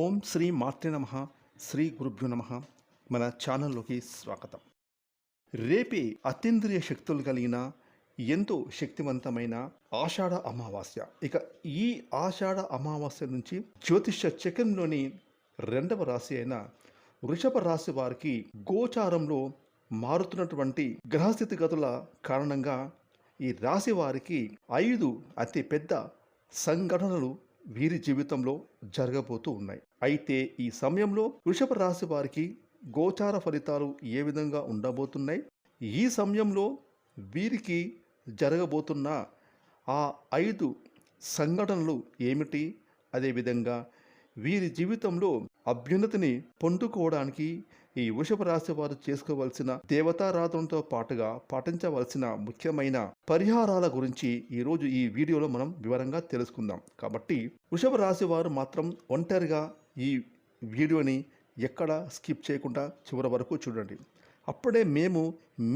ఓం శ్రీ మాతృ నమ శ్రీ గురుభ్యు నమ. మన ఛానల్లోకి స్వాగతం. రేపే అతీంద్రియ శక్తులు కలిగిన ఎంతో శక్తివంతమైన ఆషాఢ అమావాస్య. ఇక ఈ ఆషాఢ అమావాస్య నుంచి జ్యోతిష చక్రంలోని రెండవ రాశి అయిన వృషభ రాశి వారికి గోచారంలో మారుతున్నటువంటి గ్రహస్థితిగతుల కారణంగా ఈ రాశి వారికి ఐదు అతి పెద్ద సంఘటనలు వీరి జీవితంలో జరగబోతూ ఉన్నాయి. అయితే ఈ సమయంలో వృషభ రాశి వారికి గోచార ఫలితాలు ఏ విధంగా ఉండబోతున్నాయి? ఈ సమయంలో వీరికి జరగబోతున్న ఆ ఐదు సంఘటనలు ఏమిటి? అదేవిధంగా వీరి జీవితంలో అభ్యున్నతిని పొందుకోవడానికి ఈ వృషభ రాశి వారు చేసుకోవలసిన దేవతారాధనతో పాటుగా పాటించవలసిన ముఖ్యమైన పరిహారాల గురించి ఈరోజు ఈ వీడియోలో మనం వివరంగా తెలుసుకుందాం. కాబట్టి వృషభ రాశి వారు మాత్రం ఒంటరిగా ఈ వీడియోని ఎక్కడ స్కిప్ చేయకుండా చివరి వరకు చూడండి. అప్పుడే మేము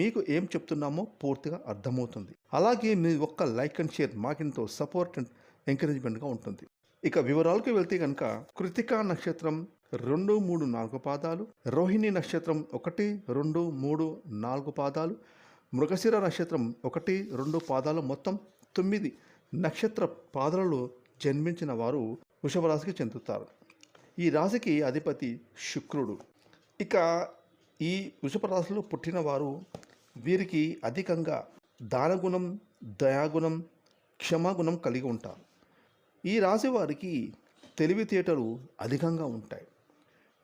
మీకు ఏం చెప్తున్నామో పూర్తిగా అర్థమవుతుంది. అలాగే మీ ఒక్క లైక్ అండ్ షేర్ మాకెంతో సపోర్ట్ అండ్ ఎంకరేజ్మెంట్గా ఉంటుంది. ఇక వివరాలకు వెళ్తే కనుక కృతికా నక్షత్రం రెండు మూడు నాలుగు పాదాలు. రోహిణి నక్షత్రం ఒకటి రెండు మూడు నాలుగు పాదాలు. మృగశిర నక్షత్రం ఒకటి రెండు పాదాలు మొత్తం తొమ్మిది నక్షత్ర పాదాలలో జన్మించిన వారు వృషభ రాశికి చెందుతారు. ఈ రాశికి అధిపతి శుక్రుడు. ఇక ఈ వృషభ రాశిలో పుట్టిన వారు వీరికి అధికంగా దానగుణం దయాగుణం క్షమాగుణం కలిగి ఉంటారు. ఈ రాశి వారికి తెలివితేటలు అధికంగా ఉంటాయి.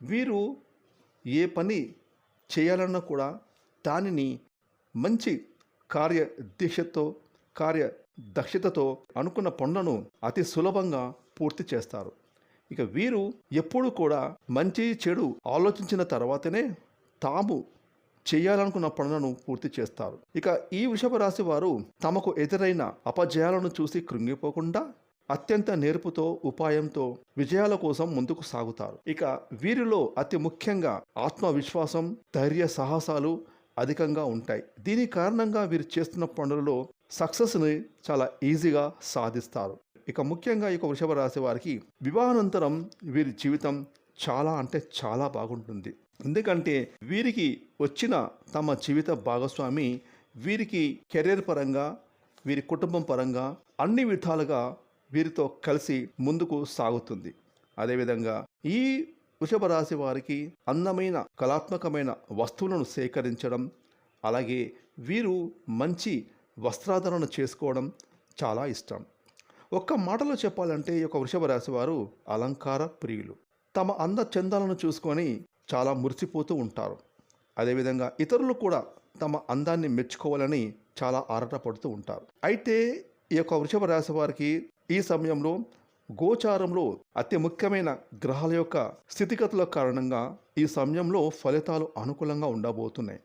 వీరు ఏ పని చేయాలన్నా కూడా దానిని మంచి కార్యదీక్షతో కార్య దక్షతతో అనుకున్న పనులను అతి సులభంగా పూర్తి చేస్తారు. ఇక వీరు ఎప్పుడు కూడా మంచి చెడు ఆలోచించిన తర్వాతనే తాము చేయాలనుకున్న పనులను పూర్తి చేస్తారు. ఇక ఈ వృషభ రాశి వారు తమకు ఎదురైన అపజయాలను చూసి కృంగిపోకుండా అత్యంత నేర్పుతో ఉపాయంతో విజయాల కోసం ముందుకు సాగుతారు. ఇక వీరిలో అతి ముఖ్యంగా ఆత్మవిశ్వాసం ధైర్య సాహసాలు అధికంగా ఉంటాయి. దీని కారణంగా వీరు చేస్తున్న పనులలో సక్సెస్ని చాలా ఈజీగా సాధిస్తారు. ఇక ముఖ్యంగా ఈ వృషభ రాశి వారికి వివాహానంతరం వీరి జీవితం చాలా అంటే చాలా బాగుంటుంది. ఎందుకంటే వీరికి వచ్చిన తమ జీవిత భాగస్వామి వీరికి కెరీర్ పరంగా వీరి కుటుంబం పరంగా అన్ని విధాలుగా వీరితో కలిసి ముందుకు సాగుతుంది. అదేవిధంగా ఈ వృషభ రాశి వారికి అందమైన కళాత్మకమైన వస్తువులను సేకరించడం అలాగే వీరు మంచి వస్త్రాధరణ చేసుకోవడం చాలా ఇష్టం. ఒక్క మాటలో చెప్పాలంటే ఈ యొక్క వృషభ రాశి వారు అలంకార ప్రియులు. తమ అంద చందాలను చూసుకొని చాలా మురిసిపోతూ ఉంటారు. అదేవిధంగా ఇతరులు కూడా తమ అందాన్ని మెచ్చుకోవాలని చాలా ఆరాటపడుతూ ఉంటారు. అయితే ఈ యొక్క వృషభ రాశి వారికి ఈ సమయంలో గోచారంలో అతి ముఖ్యమైన గ్రహాల యొక్క స్థితిగతుల కారణంగా ఈ సమయంలో ఫలితాలు అనుకూలంగా ఉండబోతున్నాయి.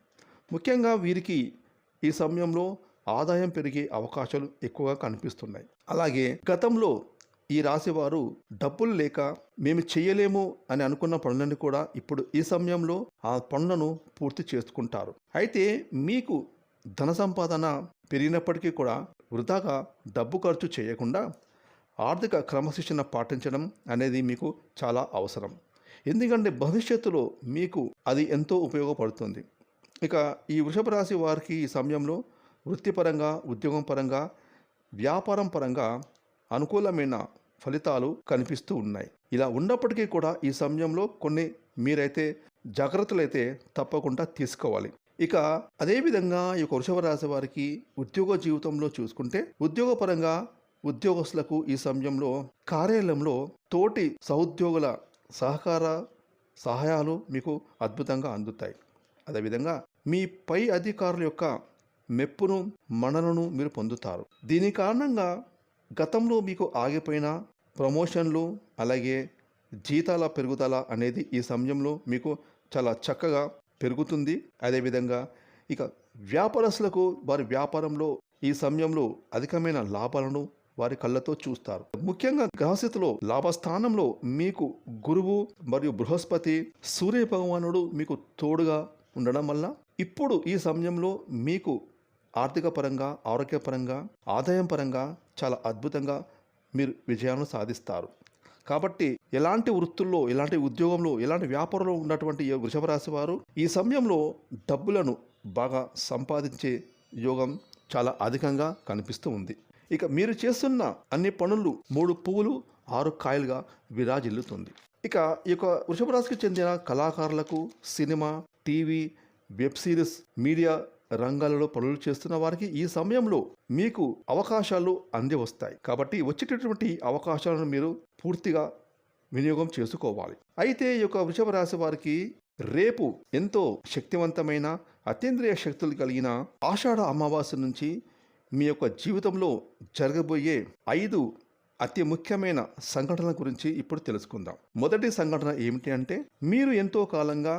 ముఖ్యంగా వీరికి ఈ సమయంలో ఆదాయం పెరిగే అవకాశాలు ఎక్కువగా కనిపిస్తున్నాయి. అలాగే గతంలో ఈ రాశివారు డబ్బులు లేక మేము చేయలేము అని అనుకున్న పనులను కూడా ఇప్పుడు ఈ సమయంలో ఆ పనులను పూర్తి చేసుకుంటారు. అయితే మీకు ధన సంపాదన పెరిగినప్పటికీ కూడా వృధాగా డబ్బు ఖర్చు చేయకుండా ఆర్థిక క్రమశిక్షణ పాటించడం అనేది మీకు చాలా అవసరం. ఎందుకంటే భవిష్యత్తులో మీకు అది ఎంతో ఉపయోగపడుతుంది. ఇక ఈ వృషభ రాశి వారికి ఈ సమయంలో వృత్తిపరంగా ఉద్యోగం పరంగా వ్యాపారం పరంగా అనుకూలమైన ఫలితాలు కనిపిస్తూ ఉన్నాయి. ఇలా ఉన్నప్పటికీ కూడా ఈ సమయంలో కొన్ని మీరైతే జాగ్రత్తలు అయితే తప్పకుండా తీసుకోవాలి. ఇక అదేవిధంగా ఈ యొక్క వృషభ రాశి వారికి ఉద్యోగ జీవితంలో చూసుకుంటే ఉద్యోగపరంగా ఉద్యోగస్తులకు ఈ సమయంలో కార్యాలయంలో తోటి సహోద్యోగుల సహకార సహాయాలు మీకు అద్భుతంగా అందుతాయి. అదేవిధంగా మీ పై అధికారుల యొక్క మెప్పును మన్ననను మీరు పొందుతారు. దీని కారణంగా గతంలో మీకు ఆగిపోయిన ప్రమోషన్లు అలాగే జీతాల పెరుగుదల అనేది ఈ సమయంలో మీకు చాలా చక్కగా పెరుగుతుంది. అదేవిధంగా ఇక వ్యాపారస్తులకు వారి వ్యాపారంలో ఈ సమయంలో అధికమైన లాభాలను వారి కళ్ళతో చూస్తారు. ముఖ్యంగా గ్రహస్థితిలో లాభస్థానంలో మీకు గురువు మరియు బృహస్పతి సూర్య భగవానుడు మీకు తోడుగా ఉండడం వల్ల ఇప్పుడు ఈ సమయంలో మీకు ఆర్థిక పరంగా ఆరోగ్యపరంగా ఆదాయం పరంగా చాలా అద్భుతంగా మీరు విజయాలను సాధిస్తారు. కాబట్టి ఎలాంటి వృత్తుల్లో ఎలాంటి ఉద్యోగంలో ఎలాంటి వ్యాపారంలో ఉన్నటువంటి వృషభ రాశి వారు ఈ సమయంలో డబ్బులను బాగా సంపాదించే యోగం చాలా అధికంగా కనిపిస్తూ ఉంది. ఇక మీరు చేస్తున్న అన్ని పనులు మూడు పువ్వులు ఆరు కాయలుగా విరాజిల్లుతుంది. ఇక ఈ యొక్క వృషభ రాశికి చెందిన కళాకారులకు cinema TV web series media రంగాలలో పనులు చేస్తున్న వారికి ఈ సమయంలో మీకు అవకాశాలు అంది వస్తాయి కాబట్టి వచ్చేటటువంటి అవకాశాలను మీరు పూర్తిగా వినియోగం చేసుకోవాలి. అయితే ఈ యొక్క వృషభ రాశి వారికి రేపు ఎంతో శక్తివంతమైన అతీంద్రియ శక్తులు కలిగిన ఆషాఢ అమావాస్య నుంచి మీ యొక్క జీవితంలో జరగబోయే ఐదు అతి ముఖ్యమైన సంఘటనల గురించి ఇప్పుడు తెలుసుకుందాం. మొదటి సంఘటన ఏమిటి అంటే మీరు ఎంతో కాలంగా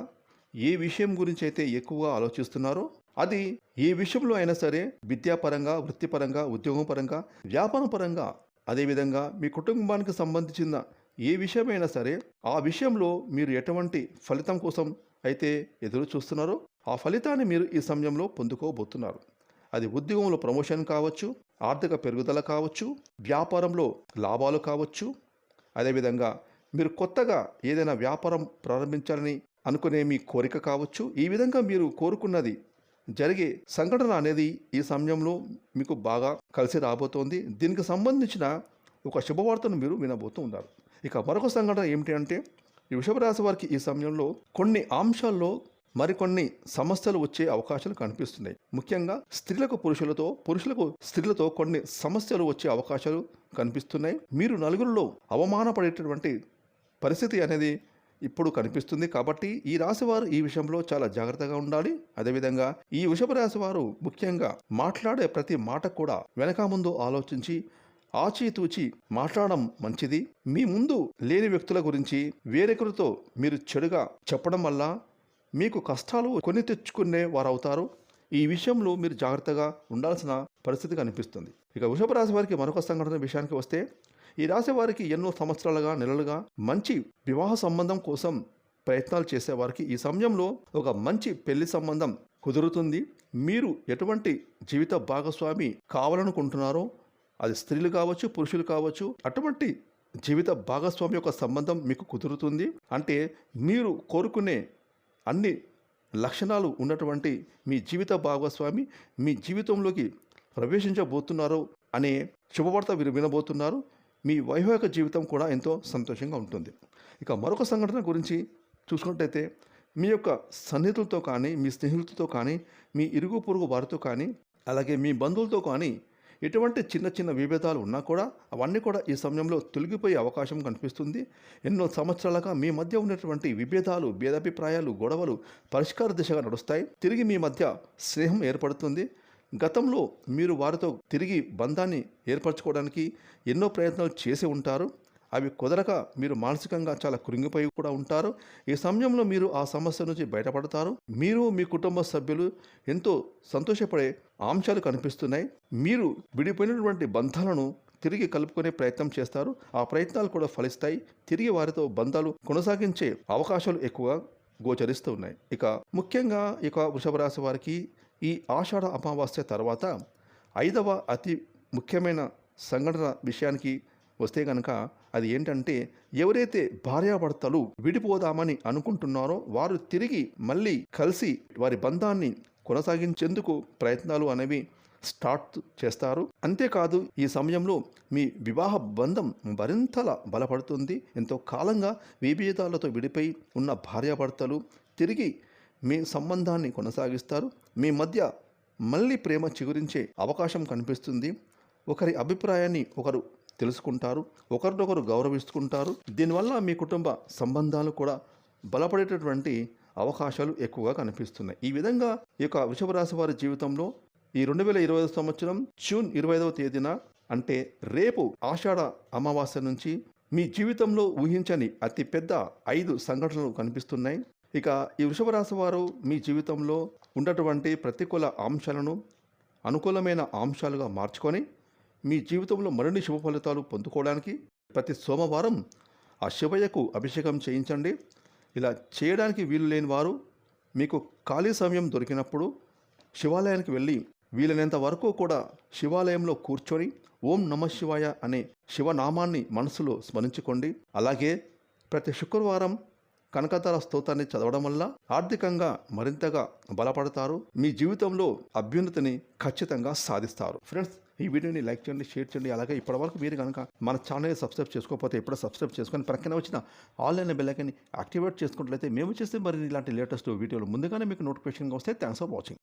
ఏ విషయం గురించి అయితే ఎక్కువగా ఆలోచిస్తున్నారో అది ఏ విషయంలో అయినా సరే విద్యాపరంగా వృత్తిపరంగా ఉద్యోగం పరంగా వ్యాపారం పరంగా అదేవిధంగా మీ కుటుంబానికి సంబంధించిన ఏ విషయమైనా సరే ఆ విషయంలో మీరు ఎటువంటి ఫలితం కోసం అయితే ఎదురు చూస్తున్నారో ఆ ఫలితాన్ని మీరు ఈ సమయంలో పొందుకోబోతున్నారు. అది ఉద్యోగంలో ప్రమోషన్ కావచ్చు ఆర్థిక పెరుగుదల కావచ్చు వ్యాపారంలో లాభాలు కావచ్చు. అదేవిధంగా మీరు కొత్తగా ఏదైనా వ్యాపారం ప్రారంభించాలని అనుకునే మీ కోరిక కావచ్చు. ఈ విధంగా మీరు కోరుకున్నది జరిగే సంఘటన అనేది ఈ సమయంలో మీకు బాగా కలిసి రాబోతోంది. దీనికి సంబంధించిన ఒక శుభవార్తను మీరు వినబోతూ ఉన్నారు. ఇక మరొక సంఘటన ఏమిటి అంటే ఈ వృషభ రాశి వారికి ఈ సమయంలో కొన్ని అంశాల్లో మరికొన్ని సమస్యలు వచ్చే అవకాశాలు కనిపిస్తున్నాయి. ముఖ్యంగా స్త్రీలకు పురుషులతో పురుషులకు స్త్రీలతో కొన్ని సమస్యలు వచ్చే అవకాశాలు కనిపిస్తున్నాయి. మీరు నలుగురిలో అవమానపడేటటువంటి పరిస్థితి అనేది ఇప్పుడు కనిపిస్తుంది కాబట్టి ఈ రాశివారు ఈ విషయంలో చాలా జాగ్రత్తగా ఉండాలి. అదేవిధంగా ఈ వృషభ రాశి వారు ముఖ్యంగా మాట్లాడే ప్రతి మాట కూడా వెనక ముందు ఆలోచించి ఆచితూచి మాట్లాడడం మంచిది. మీ ముందు లేని వ్యక్తుల గురించి వేరొకరితో మీరు చెడుగా చెప్పడం వల్ల మీకు కష్టాలు కొని తెచ్చుకునే వారు అవుతారు ఈ విషయంలో మీరు జాగ్రత్తగా ఉండాల్సిన పరిస్థితి కనిపిస్తుంది. ఇక వృషభ రాశి వారికి మరొక సంఘటన విషయానికి వస్తే ఈ రాశి వారికి ఎన్నో సంవత్సరాలుగా నెలలుగా మంచి వివాహ సంబంధం కోసం ప్రయత్నాలు చేసేవారికి ఈ సమయంలో ఒక మంచి పెళ్ళి సంబంధం కుదురుతుంది. మీరు ఎటువంటి జీవిత భాగస్వామి కావాలనుకుంటున్నారో అది స్త్రీలు కావచ్చు పురుషులు కావచ్చు అటువంటి జీవిత భాగస్వామి యొక్క సంబంధం మీకు కుదురుతుంది. అంటే మీరు కోరుకునే అన్ని లక్షణాలు ఉన్నటువంటి మీ జీవిత భాగస్వామి మీ జీవితంలోకి ప్రవేశించబోతున్నారు అనే శుభవార్త మీరు వినబోతున్నారు. మీ వైవాహిక జీవితం కూడా ఎంతో సంతోషంగా ఉంటుంది. ఇక మరొక సంఘటన గురించి చూసుకున్నట్టయితే మీ యొక్క సన్నిహితులతో కానీ మీ స్నేహితులతో కానీ మీ ఇరుగు పొరుగు వారితో కానీ అలాగే మీ బంధువులతో కానీ ఎటువంటి చిన్న చిన్న విభేదాలు ఉన్నా కూడా అవన్నీ కూడా ఈ సమయంలో తొలగిపోయే అవకాశం కనిపిస్తుంది. ఎన్నో సంవత్సరాలుగా మీ మధ్య ఉన్నటువంటి విభేదాలు భేదాభిప్రాయాలు గొడవలు పరిష్కార దిశగా నడుస్తాయి. తిరిగి మీ మధ్య స్నేహం ఏర్పడుతుంది. గతంలో మీరు వారితో తిరిగి బంధాన్ని ఏర్పరచుకోవడానికి ఎన్నో ప్రయత్నాలు చేసి ఉంటారు. అవి కుదరక మీరు మానసికంగా చాలా కృంగిపోయి కూడా ఉంటారు. ఈ సమయంలో మీరు ఆ సమస్య నుంచి బయటపడతారు. మీరు మీ కుటుంబ సభ్యులు ఎంతో సంతోషపడే అంశాలు కనిపిస్తున్నాయి. మీరు విడిపోయినటువంటి బంధాలను తిరిగి కలుపుకునే ప్రయత్నం చేస్తారు. ఆ ప్రయత్నాలు కూడా ఫలిస్తాయి. తిరిగి వారితో బంధాలు కొనసాగించే అవకాశాలు ఎక్కువగా గోచరిస్తూ ఉన్నాయి. ఇక ముఖ్యంగా ఇక వృషభ రాశి వారికి ఈ ఆషాఢ అమావాస్య తర్వాత ఐదవ అతి ముఖ్యమైన సంఘటన విషయానికి వస్తే కనుక అది ఏంటంటే ఎవరైతే భార్యాభర్తలు విడిపోదామని అనుకుంటున్నారో వారు తిరిగి మళ్ళీ కలిసి వారి బంధాన్ని కొనసాగించేందుకు ప్రయత్నాలు అనేవి స్టార్ట్ చేస్తారు. అంతేకాదు ఈ సమయంలో మీ వివాహ బంధం మరింతలా బలపడుతుంది. ఎంతో కాలంగా విభేదాలతో విడిపోయి ఉన్న భార్యాభర్తలు తిరిగి మీ సంబంధాన్ని కొనసాగిస్తారు. మీ మధ్య మళ్ళీ ప్రేమ చిగురించే అవకాశం కనిపిస్తుంది. ఒకరి అభిప్రాయాన్ని ఒకరు తెలుసుకుంటారు ఒకరినొకరు గౌరవిస్తుంటారు. దీనివల్ల మీ కుటుంబ సంబంధాలు కూడా బలపడేటటువంటి అవకాశాలు ఎక్కువగా కనిపిస్తున్నాయి. ఈ విధంగా ఈ యొక్క వృషభరాశి వారి జీవితంలో ఈ రెండు వేల ఇరవై ఐదు సంవత్సరం జూన్ ఇరవై ఐదవ తేదీన అంటే రేపు ఆషాఢ అమావాస్య నుంచి మీ జీవితంలో ఊహించని అతిపెద్ద ఐదు సంఘటనలు కనిపిస్తున్నాయి. ఇక ఈ వృషభ రాశి వారు మీ జీవితంలో ఉన్నటువంటి ప్రతికూల అంశాలను అనుకూలమైన అంశాలుగా మార్చుకొని మీ జీవితంలో మరిన్ని శుభ ఫలితాలు పొందుకోవడానికి ప్రతి సోమవారం ఆ శివయ్యకు అభిషేకం చేయించండి. ఇలా చేయడానికి వీలు లేని వారు మీకు ఖాళీ సమయం దొరికినప్పుడు శివాలయానికి వెళ్ళి వీలైనంత వరకు కూడా శివాలయంలో కూర్చొని ఓం నమ శివాయ అనే శివనామాన్ని మనసులో స్మరించుకోండి. అలాగే ప్రతి శుక్రవారం కనకతార స్తోత్రాన్ని చదవడం వల్ల ఆర్థికంగా మరింతగా బలపడతారు. మీ జీవితంలో అభ్యున్నతిని ఖచ్చితంగా సాధిస్తారు. ఫ్రెండ్స్ ఈ వీడియోని లైక్ చేయండి షేర్ చేయండి. అలాగే ఇప్పటివరకు మీరు కనుక మన ఛానల్ సబ్స్క్రైబ్ చేసుకోకపోతే ఎప్పుడో సబ్స్క్రైబ్ చేసుకొని ప్రక్కన వచ్చిన ఆన్లైన్ బెల్లైకని యాక్టివేట్ చేసుకున్నట్లయితే మేము చేస్తే మరి ఇలాంటి లేటెస్ట్ వీడియోలు ముందుగానే మీకు నోటిఫికేషన్గా వస్తే థ్యాంక్స్ ఫర్ వాచింగ్